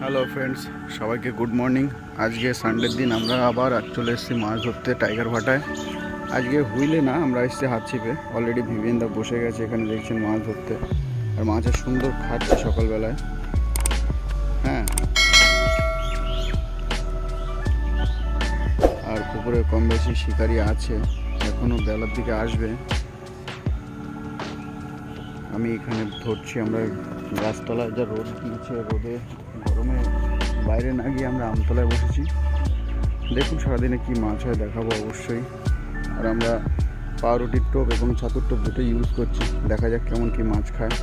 Hello friends সবাইকে good morning আজকে সানডের দিন আমরা আবার চলে এসেছি মাছ ধরতে টাইগার ভাটায় আজকে হুইলে না আমরা এসেছি হাত ছিপে। অলরেডি ভিভিয়েনদা বসে গেছে, এখানে দেখছেন মাছ ধরতে। আর মাছের সুন্দর খাচ্ছে সকালবেলায়। করে কম বেশি শিকারি আছে এখনও বেলার দিকে আসবে আমি এখানে ধরছি আমরা গাছতলায় যা রোদ দিয়েছে রোদে গরমে বাইরে না গিয়ে আমরা আমতলায় বসেছি দেখুন সারাদিনে কি মাছ হয় দেখাবো অবশ্যই আর আমরা পাউরুটির টোপ এবং ছাতুর টোপ দুটো ইউজ করছি দেখা যাক কেমন কি মাছ খায়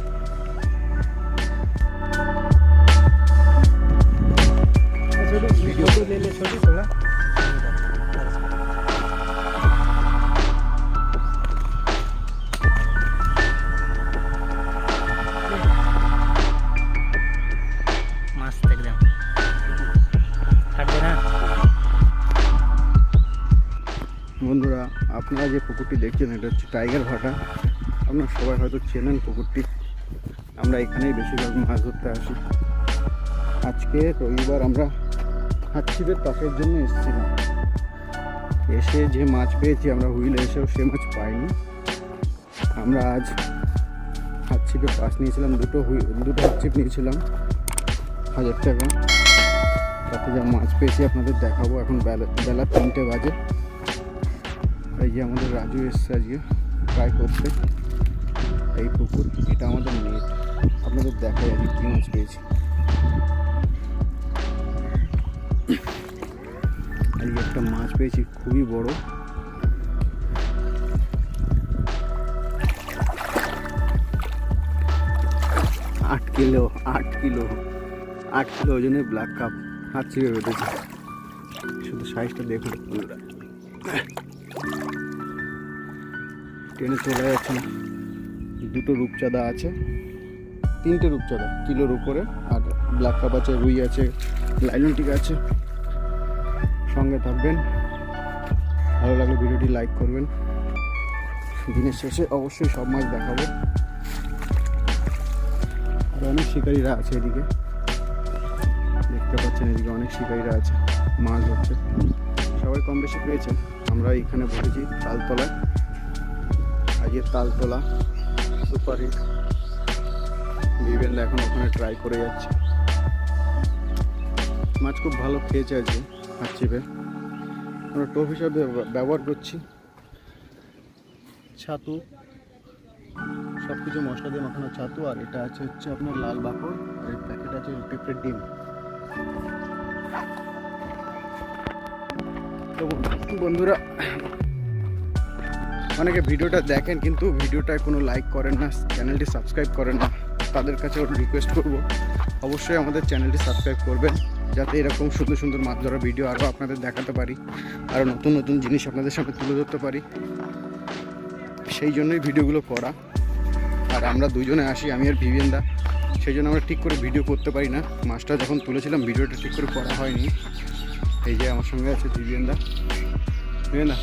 ভিডিও আপনারা যে পুকুরটি দেখছেন, এটা হচ্ছে টাইগার ভাটা। আপনারা সবাই হয়তো চেনেন পুকুরটি। আমরা এখানেই বেশিরভাগ মাছ ধরতে আসি। আজকে রবিবার আমরা হাঁটছিদের পাশের জন্য এসেছিলাম। এসে যে মাছ পেয়েছি, আমরা হুইলে এসেও সে মাছ পাইনি। আমরা আজ হাতছিপে পাস নিয়েছিলাম, দুটো হুই দুটো হাতছিপ নিয়েছিলাম। হাজার টাকা। তাতে যা মাছ পেয়েছি আপনাদের দেখাবো। এখন বেলা বেলা তিনটে বাজে। এই যে আমাদের রাজু এসছে আজকে ট্রাই করতে এই পুকুর, এটা আমাদের নেট। আপনাদের দেখাই আজকে কী মাছ পেয়েছি। আজকে একটা মাছ পেয়েছি, খুবই বড়। আট কিলো আট কিলো আট কিলো ওজনের ব্ল্যাক কাপ হাত ছিঁড়ে বেঁধেছে। শুধু সাইজটা দেখুন ট্রেনে চলে যাচ্ছে। না দুটো রূপচাঁদা আছে। তিনটে রূপচাঁদা, কিলোর উপরে। আর ব্ল্যাক কাপ আছে, রুই আছে লাইলনটিক আছে। সঙ্গে থাকবেন। ভালো লাগলে ভিডিওটি লাইক করবেন। দিনের শেষে অবশ্যই সব মাছ দেখাবো। আর অনেক শিকারীরা আছে এদিকে। দেখতে পাচ্ছেন এদিকে অনেক শিকারীরা আছে, মাছ ধরছে। সবাই কম বেশি পেয়েছেন। আমরা এখানে বসেছি, তালতলায়। আজকে তালতলা, সুপার। হিট বিবেনদা এখন ওখানে ট্রাই করে যাচ্ছে। মাছ খুব ভালো খেয়েছে আজকে, হাত চিপে। আমরা টোপ হিসাবে ব্যবহার করছি। ছাতু সব কিছু মশলা দিয়ে মাখানো ছাতু, আর এটা আছে হচ্ছে আপনার লাল বাকর আর এই প্যাকেট আছে পেঁপড়ের ডিম। তো বন্ধুরা অনেকে ভিডিওটা দেখেন, কিন্তু ভিডিওটায় কোনো লাইক করেন না চ্যানেলটি সাবস্ক্রাইব করেন না। তাদের কাছে রিকোয়েস্ট করব, অবশ্যই আমাদের চ্যানেলটি সাবস্ক্রাইব করবেন, যাতে এরকম সুন্দর সুন্দর মাছ ধরা ভিডিও আরও আপনাদের দেখাতে পারি আরও নতুন নতুন জিনিস আপনাদের সামনে তুলে ধরতে পারি। সেই জন্যই ভিডিওগুলো করা। আর আমরা দুজনে আসি, আমি আর ভিভিয়েনদা সেই জন্য আমরা ঠিক করে ভিডিও করতে পারি না। মাছটা যখন তুলেছিলাম, ভিডিওটা ঠিক করে করা হয়নি। এই যে আমার সঙ্গে আছে ভিভিয়েনদা ভিভিয়েনদা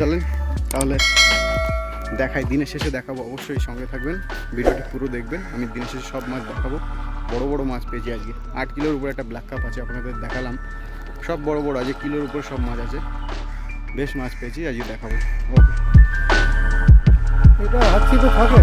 চলেন তাহলে দেখাই, দিনের শেষে দেখাবো, অবশ্যই সঙ্গে থাকবেন, ভিডিওটি পুরো দেখবেন, আমি দিনের শেষে সব মাছ দেখাবো, বড় বড় মাছ পেয়েছি আজকে, আট কিলোর উপরে একটা ব্ল্যাক কাপ আছে, আপনাদের দেখালাম, সব বড় বড় আছে কিলোর উপরে সব মাছ আছে, বেশ মাছ পেয়েছি, আজকে দেখাবো, ওকে। এটা হাত তো থাকে?